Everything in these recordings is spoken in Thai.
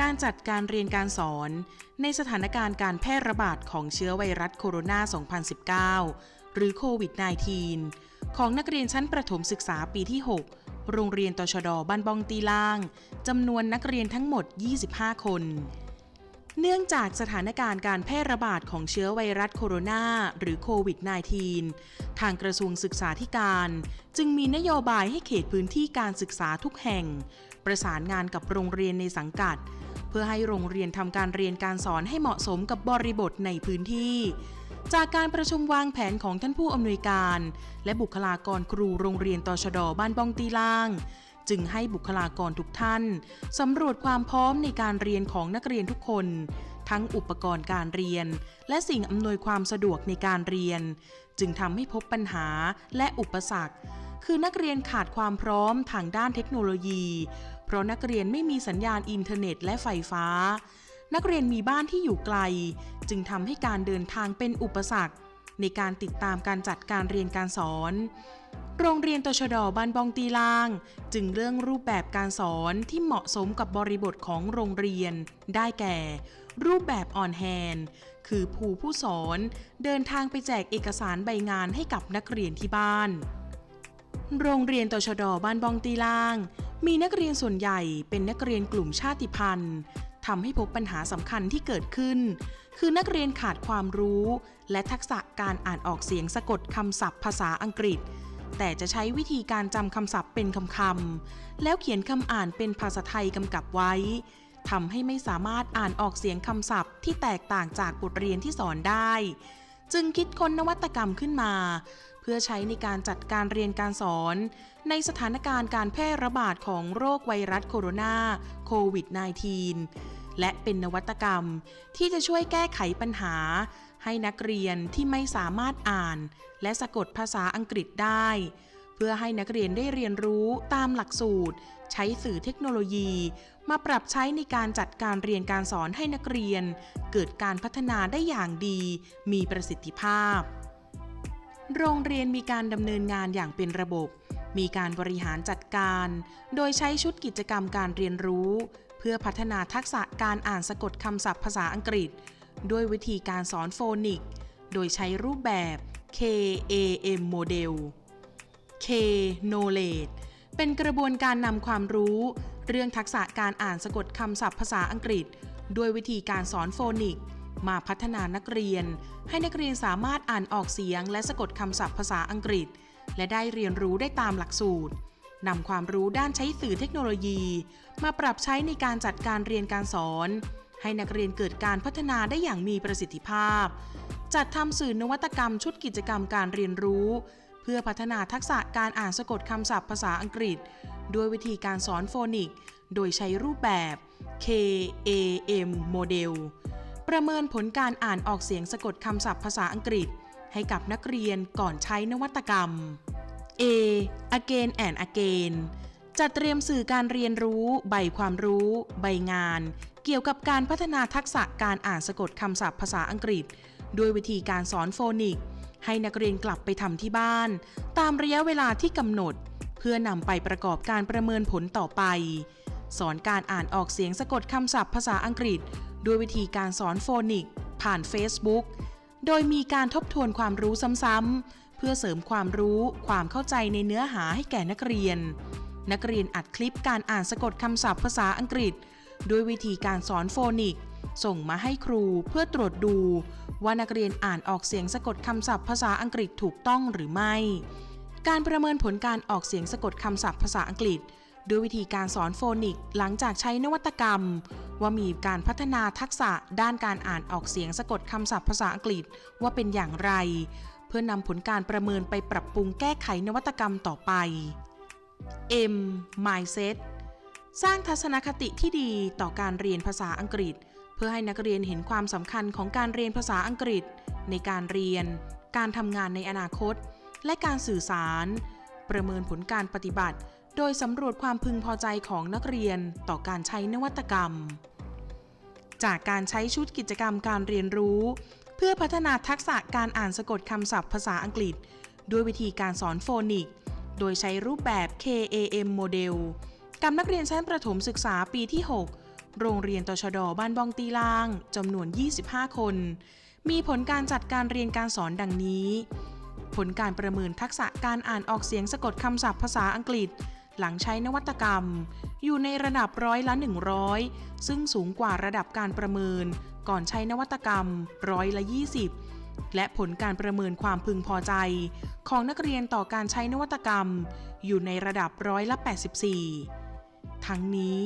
การจัดการเรียนการสอนในสถานการณ์การแพร่ระบาดของเชื้อไวรัสโคโรนา 2019 หรือโควิด -19 ของนักเรียนชั้นประถมศึกษาปีที่ 6 โรงเรียนตชดบ้านบองตีล่างจำนวนนักเรียนทั้งหมด 25 คน เนื่องจากสถานการณ์การแพร่ระบาดของเชื้อไวรัสโคโรนาหรือโควิด -19 ทางกระทรวงศึกษาธิการ จึงมีนโยบายให้เขตพื้นที่การศึกษาทุกแห่ง ประสานงานกับโรงเรียนในสังกัด เพื่อให้โรงเรียนทำการเรียนการสอนให้เหมาะสมกับบริบทในพื้นที่ จากการประชุมวางแผนของท่านผู้อำนวยการ และบุคลากรครูโรงเรียนตชดบ้านบองตีล่าง จึงให้บุคลากรทุกท่านสำรวจความพร้อมในการเรียนของนักเรียนทุกคน ทั้งอุปกรณ์การเรียน และสิ่งอำนวยความสะดวกในการเรียน จึงทำให้พบปัญหาและอุปสรรค คือนักเรียนขาดความพร้อมทางด้านเทคโนโลยี เพราะนักเรียนไม่มีสัญญาณอินเทอร์เน็ตและไฟฟ้า นักเรียนมีบ้านที่อยู่ไกล จึงทำให้การเดินทางเป็นอุปสรรค ในการติดตามการจัดการเรียนการสอน โรงเรียนตชดบ้านบองตีลาง จึงเรื่องรูปแบบการสอนที่เหมาะสมกับบริบทของโรงเรียน ได้แก่ รูปแบบออนแฮนคือผู้ผู้สอนเดินทางไปแจกเอกสารใบงานให้กับนักเรียนที่บ้าน โรงเรียนตชดบ้านบองตีลาง มีนักเรียนส่วนใหญ่เป็นนักเรียนกลุ่มชาติพันธุ์ ทำให้พบปัญหาสำคัญที่เกิดขึ้น คือนักเรียนขาดความรู้ และทักษะการอ่านออกเสียงสะกดคำศัพท์ภาษาอังกฤษ แต่จะใช้วิธีการจำคำศัพท์เป็นคำคำๆแล้วเขียนคำอ่านเป็นภาษาไทยกำกับไว้ทำให้ไม่สามารถอ่านออกเสียงคำศัพท์ ที่แตกต่างจากบทเรียนที่สอนได้ จึงคิดค้นนวัตกรรมขึ้นมา เพื่อใช้ในการจัดการเรียนการสอน ในสถานการณ์การแพร่ระบาดของโรคไวรัสโคโรนาโควิด -19 และเป็นนวัตกรรมที่จะช่วยแก้ไขปัญหา ให้นักเรียนที่ไม่สามารถอ่าน และสะกดภาษาอังกฤษได้ เพื่อให้นักเรียนได้เรียนรู้ตามหลักสูตร ใช้สื่อเทคโนโลยี มาปรับใช้ในการจัดการเรียนการสอนให้นักเรียน เกิดการพัฒนาได้อย่างดี มีประสิทธิภาพ โรงเรียนมีการดำเนินงานอย่างเป็นระบบมีการบริหารจัดการ โดยใช้ชุดกิจกรรมการเรียนรู้ เพื่อพัฒนาทักษะการอ่านสะกดคำศัพท์ภาษาอังกฤษ ด้วยวิธีการสอนโฟนิก โดยใช้รูปแบบ KAM Model K Knowledge เป็นกระบวนการนำความรู้ เรื่องทักษะการอ่านสะกดคำศัพท์ภาษาอังกฤษ ด้วยวิธีการสอนโฟนิก มาพัฒนานักเรียน ให้นักเรียนสามารถอ่านออกเสียงและสะกดคำศัพท์ภาษาอังกฤษ และได้เรียนรู้ได้ตามหลักสูตร นำความรู้ด้านใช้สื่อเทคโนโลยี มาปรับใช้ในการจัดการเรียนการสอน ให้นักเรียนเกิดการพัฒนาได้อย่างมีประสิทธิภาพ จัดทำสื่อนวัตกรรมชุดกิจกรรมการเรียนรู้ เพื่อพัฒนาทักษะการอ่านสะกดคำศัพท์ภาษาอังกฤษ ด้วยวิธีการสอนโฟนิก โดยใช้รูปแบบ KAM Model ประเมินผลการอ่านออกเสียงสะกดคำศัพท์ภาษาอังกฤษ ให้กับนักเรียนก่อนใช้นวัตกรรม A again and again จัดเตรียมสื่อการเรียนรู้ ใบความรู้ ใบงาน เกี่ยวกับการพัฒนาทักษะการอ่านสะกดคำศัพท์ภาษาอังกฤษ ด้วยวิธีการสอนโฟนิก ให้นักเรียนกลับไปทำที่บ้าน ตามระยะเวลาที่กำหนด เพื่อนำไปประกอบการประเมินผลต่อไป สอนการอ่านออกเสียงสะกดคำศัพท์ภาษาอังกฤษ ด้วยวิธีการสอนโฟนิก ผ่าน Facebook โดยมีการทบทวนความรู้ซ้ำๆ เพื่อเสริมความรู้ความเข้าใจในเนื้อหาให้แก่นักเรียน นักเรียนอัดคลิปการอ่านสะกดคำศัพท์ภาษาอังกฤษ ด้วยวิธีการสอนโฟนิก ส่งมาให้ครูเพื่อตรวจดู ว่านักเรียนอ่านออกเสียงสะกดคำศัพท์ภาษาอังกฤษถูกต้องหรือไม่ การประเมินผลการออกเสียงสะกดคำศัพท์ภาษาอังกฤษด้วยวิธีการสอนโฟนิกหลังจากใช้นวัตกรรม ว่ามีการพัฒนาทักษะด้านการอ่านออกเสียงสะกดคำศัพท์ภาษาอังกฤษว่าเป็นอย่างไร เพื่อนำผลการประเมินไปปรับปรุงแก้ไขนวัตกรรมต่อไป M mindset สร้างทัศนคติที่ดีต่อการเรียนภาษาอังกฤษ เพื่อให้นักเรียนเห็นความสำคัญของการเรียนภาษาอังกฤษ ในการเรียน การทำงานในอนาคต และการสื่อสาร ประเมินผลการปฏิบัติ โดยสำรวจความพึงพอใจของนักเรียนต่อการใช้นวัตกรรม จากการใช้ชุดกิจกรรมการเรียนรู้ เพื่อพัฒนาทักษะการอ่านสะกดคำศัพท์ภาษาอังกฤษ ด้วยวิธีการสอนโฟนิก โดยใช้รูปแบบ KAM โมเดลกับนักเรียนชั้นประถมศึกษาปีที่ 6 โรงเรียนตชดบ้านบองตีลางจำนวน 25 คน มีผลการจัดการเรียนการสอนดังนี้ ผลการประเมินทักษะการอ่านออกเสียงสะกดคำศัพท์ภาษาอังกฤษ หลังใช้นวัตกรรม อยู่ในระดับร้อยละ 100 ซึ่งสูงกว่าระดับการประเมิน ก่อนใช้นวัตกรรมร้อยละ 20 และผลการประเมินความพึงพอใจ ของนักเรียนต่อการใช้นวัตกรรม อยู่ในระดับร้อยละ 84 ทั้งนี้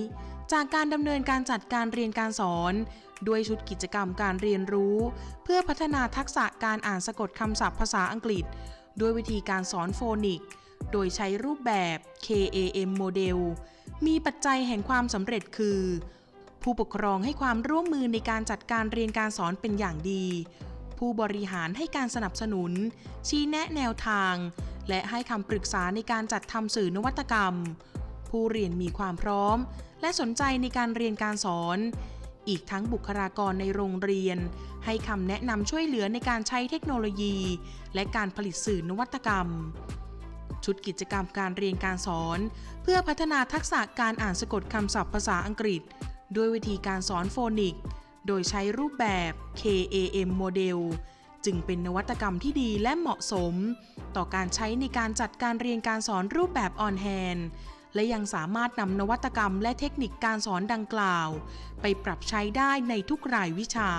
จากการดำเนินการจัดการเรียนการสอน ด้วยชุดกิจกรรมการเรียนรู้ เพื่อพัฒนาทักษะการอ่านสะกดคำศัพท์ภาษาอังกฤษ ด้วยวิธีการสอนโฟนิก โดยใช้รูปแบบ KAM โมเดลมีปัจจัยแห่งความสำเร็จคือ ผู้ปกครองให้ความร่วมมือในการจัดการเรียนการสอนเป็นอย่างดี ผู้บริหารให้การสนับสนุน ชี้แนะแนวทาง และให้คำปรึกษาในการจัดทำสื่อนวัตกรรม ผู้เรียนมีความพร้อม และสนใจในการเรียนการสอน อีกทั้งบุคลากรในโรงเรียน ให้คำแนะนำช่วยเหลือในการใช้เทคโนโลยี และการผลิตสื่อนวัตกรรมชุดกิจกรรมการเรียนการสอน เพื่อพัฒนาทักษะการอ่านสะกดคำศัพท์ภาษาอังกฤษ ด้วยวิธีการสอนโฟนิก โดยใช้รูปแบบ KAM โมเดลจึงเป็นนวัตกรรมที่ดีและเหมาะสม ต่อการใช้ในการจัดการเรียนการสอนรูปแบบออนแฮนและยังสามารถนำนวัตกรรมและเทคนิคการสอนดังกล่าว ไปปรับใช้ได้ในทุกรายวิชา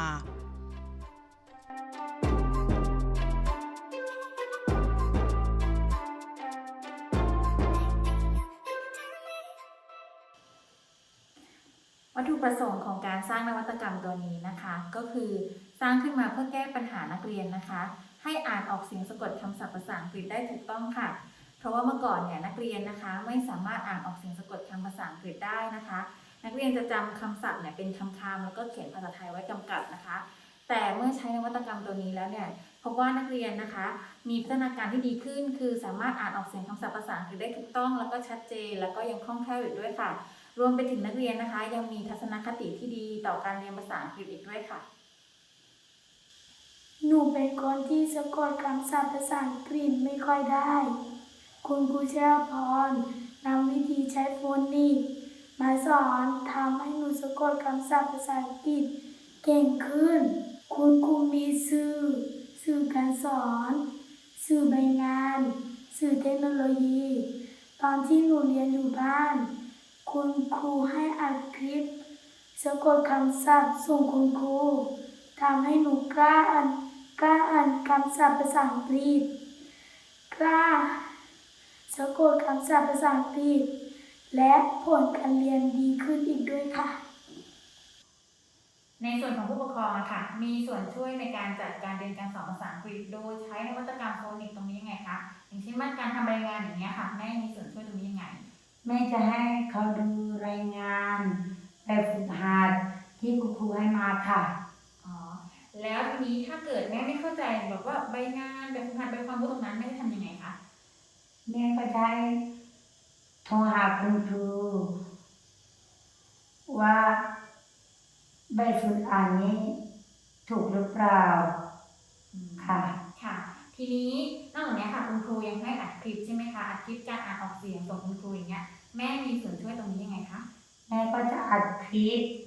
วัตถุประสงค์ของการสร้างนวัตกรรมตัวนี้นะคะ ก็คือสร้างขึ้นมาเพื่อแก้ปัญหานักเรียนนะคะ ให้อ่านออกเสียงสะกดคำศัพท์ภาษาอังกฤษได้ถูกต้องค่ะ เพราะว่าเมื่อก่อนเนี่ยนักเรียนนะคะ ไม่สามารถอ่านออกเสียงสะกดคำภาษาอังกฤษได้นะคะ นักเรียนจะจำคำศัพท์เนี่ยเป็นคำๆแล้วก็เขียนภาษาไทยไว้กำกับนะคะ แต่เมื่อใช้นวัตกรรมตัวนี้แล้วเนี่ยพบว่านักเรียนนะคะ มีพัฒนาการที่ดีขึ้น คือสามารถอ่านออกเสียงคำศัพท์ภาษาอังกฤษได้ถูกต้อง แล้วก็ชัดเจน แล้วก็ยังคล่องแคล่วอยู่ด้วยค่ะ รวมไปถึงนักเรียนนะคะ ยังมีทัศนคติที่ดีต่อการเรียนภาษาอังกฤษอีกด้วยค่ะ หนูเป็นคนที่สะกดคำศัพท์ภาษาอังกฤษไม่ค่อยได้ คุณครูเชลพรนำวิธีใช้โฟนนิกมาสอนทำให้หนูสะกดคำศัพท์ภาษาอังกฤษเก่งขึ้น คุณครูมีสื่อ สื่อการสอน สื่อใบงาน สื่อเทคโนโลยี ตอนที่หนูเรียนอยู่บ้าน คุณครูให้อัดคลิป สะกดคำศัพท์ส่งคุณครูทำให้หนูกล้าอ่านกล้าอ่านคำศัพท์ภาษาอังกฤษกล้าสะกดคำศัพท์ภาษาอังกฤษและผลการเรียนดีขึ้นอีกด้วยค่ะ ในส่วนของผู้ปกครองอะค่ะ มีส่วนช่วยในการจัดการเรียนการสอนภาษาอังกฤษโดยใช้นวัตกรรมโฟนิกตรงนี้ยังไงคะอย่างเช่นว่าการทำรายงานอย่างเงี้ยค่ะแม่มีส่วนช่วยตรงนี้ยังไงแม่จะให้เขาดูรายงาน แบบฝึกหัดที่คุณครูให้มาค่ะอ๋อแล้วทีนี้ถ้าเกิดแม่ไม่เข้าใจแบบว่าใบงานแบบฝึกหัดใบความรู้ตรงนั้นแม่จะทำยังไงคะแม่ก็ได้โทรหาคุณครูว่าแบบฝึกอ่านนี้ ถูกหรือเปล่าค่ะ ค่ะ ทีนี้นอกจากนี้ค่ะคุณครูยังให้อัดคลิปใช่ไหมคะอัดคลิปการอ่านออกเสียงส่งคุณครูอย่างเงี้ยแม่มีส่วนช่วยตรงนี้ยังไงคะแม่ก็จะ อั